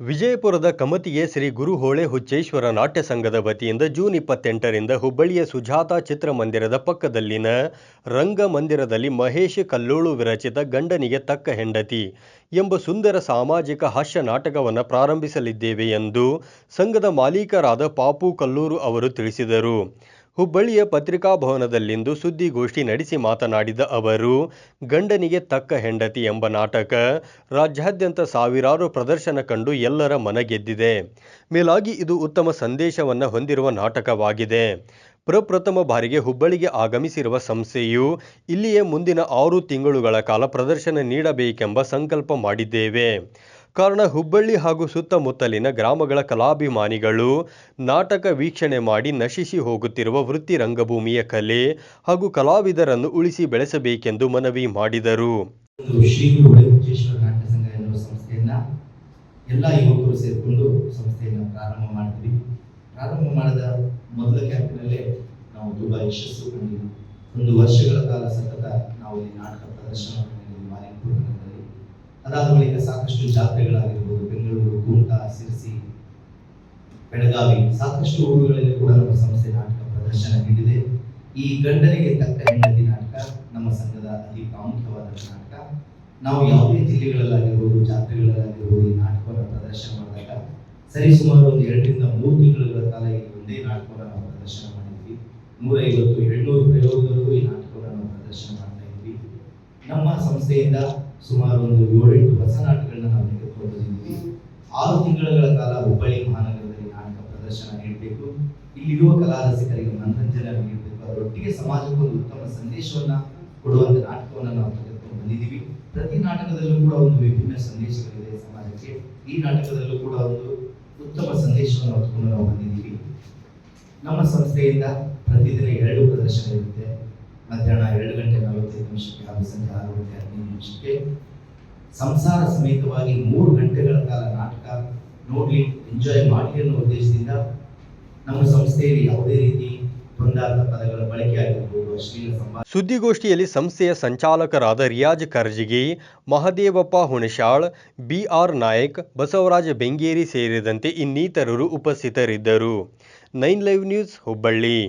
ವಿಜಯಪುರದ ಕಮತಿಗೆ ಶ್ರೀ ಗುರು ಹೋಳೆ ಹುಚ್ಚೇಶ್ವರ ನಾಟ್ಯ ಸಂಘದ ವತಿಯಿಂದ ಜೂನ್ ಇಪ್ಪತ್ತೆಂಟರಿಂದ ಹುಬ್ಬಳ್ಳಿಯ ಸುಜಾತ ಚಿತ್ರಮಂದಿರದ ಪಕ್ಕದಲ್ಲಿನ ರಂಗಮಂದಿರದಲ್ಲಿ ಮಹೇಶ್ ಕಲ್ಲೋಳು ವಿರಚಿತ ಗಂಡನಿಗೆ ತಕ್ಕ ಹೆಂಡತಿ ಎಂಬ ಸುಂದರ ಸಾಮಾಜಿಕ ಹಾಸ್ಯ ನಾಟಕವನ್ನು ಪ್ರಾರಂಭಿಸಲಿದ್ದೇವೆ ಎಂದು ಸಂಘದ ಮಾಲೀಕರಾದ ಪಾಪು ಕಲ್ಲೂರು ಅವರು ತಿಳಿಸಿದರು. ಹುಬ್ಬಳ್ಳಿಯ ಪತ್ರಿಕಾಭವನದಲ್ಲಿಂದು ಸುದ್ದಿಗೋಷ್ಠಿ ನಡೆಸಿ ಮಾತನಾಡಿದ ಅವರು, ಗಂಡನಿಗೆ ತಕ್ಕ ಹೆಂಡತಿ ಎಂಬ ನಾಟಕ ರಾಜ್ಯಾದ್ಯಂತ ಸಾವಿರಾರು ಪ್ರದರ್ಶನ ಕಂಡು ಎಲ್ಲರ ಮನಗೆದ್ದಿದೆ. ಮೇಲಾಗಿ ಇದು ಉತ್ತಮ ಸಂದೇಶವನ್ನು ಹೊಂದಿರುವ ನಾಟಕವಾಗಿದೆ. ಪ್ರಪ್ರಥಮ ಬಾರಿಗೆ ಹುಬ್ಬಳ್ಳಿಗೆ ಆಗಮಿಸಿರುವ ಸಂಸ್ಥೆಯು ಇಲ್ಲಿಯೇ ಮುಂದಿನ ಆರು ತಿಂಗಳುಗಳ ಕಾಲ ಪ್ರದರ್ಶನ ನೀಡಬೇಕೆಂಬ ಸಂಕಲ್ಪ ಮಾಡಿದ್ದೇವೆ. ಕಾರಣ ಹುಬ್ಬಳ್ಳಿ ಹಾಗೂ ಸುತ್ತಮುತ್ತಲಿನ ಗ್ರಾಮಗಳ ಕಲಾಭಿಮಾನಿಗಳು ನಾಟಕ ವೀಕ್ಷಣೆ ಮಾಡಿ ನಶಿಸಿ ಹೋಗುತ್ತಿರುವ ವೃತ್ತಿ ರಂಗಭೂಮಿಯ ಕಲೆ ಹಾಗೂ ಕಲಾವಿದರನ್ನು ಉಳಿಸಿ ಬೆಳೆಸಬೇಕೆಂದು ಮನವಿ ಮಾಡಿದರು. ಎಲ್ಲ ಯುವಕರು ಸೇರಿಕೊಂಡು ಸಂಸ್ಥೆಯನ್ನು ಪ್ರಾರಂಭ ಮಾಡಿದ್ವಿ ಪ್ರಾರಂಭ ಮಾಡಿದ ಮೊದಲ ಕ್ಯಾಂಪಿನಲ್ಲೇ ನಾವು ತುಂಬಾ ಯಶಸ್ಸು ಕಂಡಿದ್ವಿ. ಒಂದು ವರ್ಷಗಳ ಕಾಲ ಸತತ ನಾವು ಇಲ್ಲಿ ನಾಟಕ ಪ್ರದರ್ಶನ ಮಾಡಿದ್ವಿ. ಮಾಲಿಕಪುರ ನಗರದಲ್ಲಿ ಅದಾದ ಬಳಿಕ ಸಾಕಷ್ಟು ಜಾತ್ರೆಗಳಾಗಿರ್ಬೋದು, ಬೆಂಗಳೂರು, ಗುಂಟ, ಸಿರಸಿ, ಬೆಳಗಾವಿ, ಸಾಕಷ್ಟು ಊರುಗಳಲ್ಲಿ ಕೂಡ ನಮ್ಮ ಸಂಸ್ಥೆ ನಾಟಕ ಪ್ರದರ್ಶನ ನೀಡಿದೆ. ಈ ಗಂಡನಿಗೆ ತಕ್ಕ ಹೆಂಡತಿ ನಾಟಕ, ನಮ್ಮ ಸಂಘದ ಅತಿ ಪ್ರಾಮುಖ್ಯವಾದ ನಾಟಕ. ನಾವು ಯಾವುದೇ ಜಿಲ್ಲೆಗಳಲ್ಲಾಗಿರ್ಬೋದು, ಜಾತ್ರೆಗಳಲ್ಲಾಗಿರ್ಬೋದು ಈ ನಾಟಕವನ್ನು ಪ್ರದರ್ಶನ ಮಾಡಿದಾಗ ಸರಿಸುಮಾರು ಒಂದು ಎರಡರಿಂದ ಮೂರು ತಿಂಗಳುಗಳ ಕಾಲ ಈ ಒಂದೇ ನಾಟಕವನ್ನು ನಾವು ಪ್ರದರ್ಶನ ಮಾಡಿದ್ವಿ. ನೂರೈವತ್ತು ಎಂಟುನೂರು ಪ್ರಯೋಗಗಳಿಗೂ ಈ ನಾಟಕವನ್ನು ನಾವು ಪ್ರದರ್ಶನ ಮಾಡ್ತಾ ಇದ್ವಿ. ನಮ್ಮ ಸಂಸ್ಥೆಯಿಂದ ಸುಮಾರು ಒಂದು ಏಳೆಂಟು ಹೊಸ ನಾಟಕಗಳನ್ನ ನಾವು ತೆಗೆದುಕೊಂಡು ಬಂದಿದ್ವಿ ಆರು ತಿಂಗಳುಗಳ ಕಾಲ ಹುಬ್ಬಳ್ಳಿ ಮಹಾನಗರದಲ್ಲಿ ನಾಟಕ ಪ್ರದರ್ಶನ ನೀಡಬೇಕು. ಇಲ್ಲಿರುವ ಕಲಾ ರಸಿಕರಿಗೆ ಮನರಂಜನೆ ನೀಡಬೇಕು. ಅದರೊಟ್ಟಿಗೆ ಸಮಾಜಕ್ಕೆ ಒಂದು ಉತ್ತಮ ಸಂದೇಶವನ್ನ ಕೊಡುವಂತ ನಾಟಕವನ್ನು ನಾವು ತೆಗೆದುಕೊಂಡು ಬಂದಿದ್ದೀವಿ. ಪ್ರತಿ ನಾಟಕದಲ್ಲೂ ಕೂಡ ಒಂದು ವಿಭಿನ್ನ ಸಂದೇಶಗಳಿದೆ ಸಮಾಜಕ್ಕೆ. ಈ ನಾಟಕದಲ್ಲೂ ಕೂಡ ಒಂದು ಉತ್ತಮ ಸಂದೇಶವನ್ನು ಹೊತ್ತುಕೊಂಡು ನಾವು ಬಂದಿದ್ದೀವಿ. ನಮ್ಮ ಸಂಸ್ಥೆಯಿಂದ ಪ್ರತಿದಿನ ಎರಡು ಪ್ರದರ್ಶನ ಇರುತ್ತೆ ಮಧ್ಯಾಹ್ನ ಎರಡು ಗಂಟೆ ನಲವತ್ತೈದು ನಿಮಿಷಕ್ಕೆ ಹಾಗೂ ಸಂಜೆ ಆರು ಗಂಟೆ ಹದಿನೈದು ನಿಮಿಷಕ್ಕೆ ಸಂಸಾರ ಸಮೇತವಾಗಿ ಮೂರು ಗಂಟೆಗಳ ಕಾಲ ನಾಟಕ ನೋಡಿ ಎಂಜಾಯ್ ಮಾಡಿ ಅನ್ನೋ ಉದ್ದೇಶದಿಂದ ನಮ್ಮ ಸಂಸ್ಥೆಯಲ್ಲಿ ಯಾವುದೇ ರೀತಿ ಪದಗಳ ಸುದ್ದಿಗೋಷ್ಠಿಯಲ್ಲಿ ಸಂಸ್ಥೆಯ ಸಂಚಾಲಕರಾದ ರಿಯಾಜ್ ಕರ್ಜಿಗಿ ಮಹದೇವಪ್ಪ ಹುಣಶಾಳ್ ಬಿಆರ್ ನಾಯಕ್, ಬಸವರಾಜ ಬೆಂಗೇರಿ ಸೇರಿದಂತೆ ಇನ್ನಿತರರು ಉಪಸ್ಥಿತರಿದ್ದರು. Nine live news Hubballi.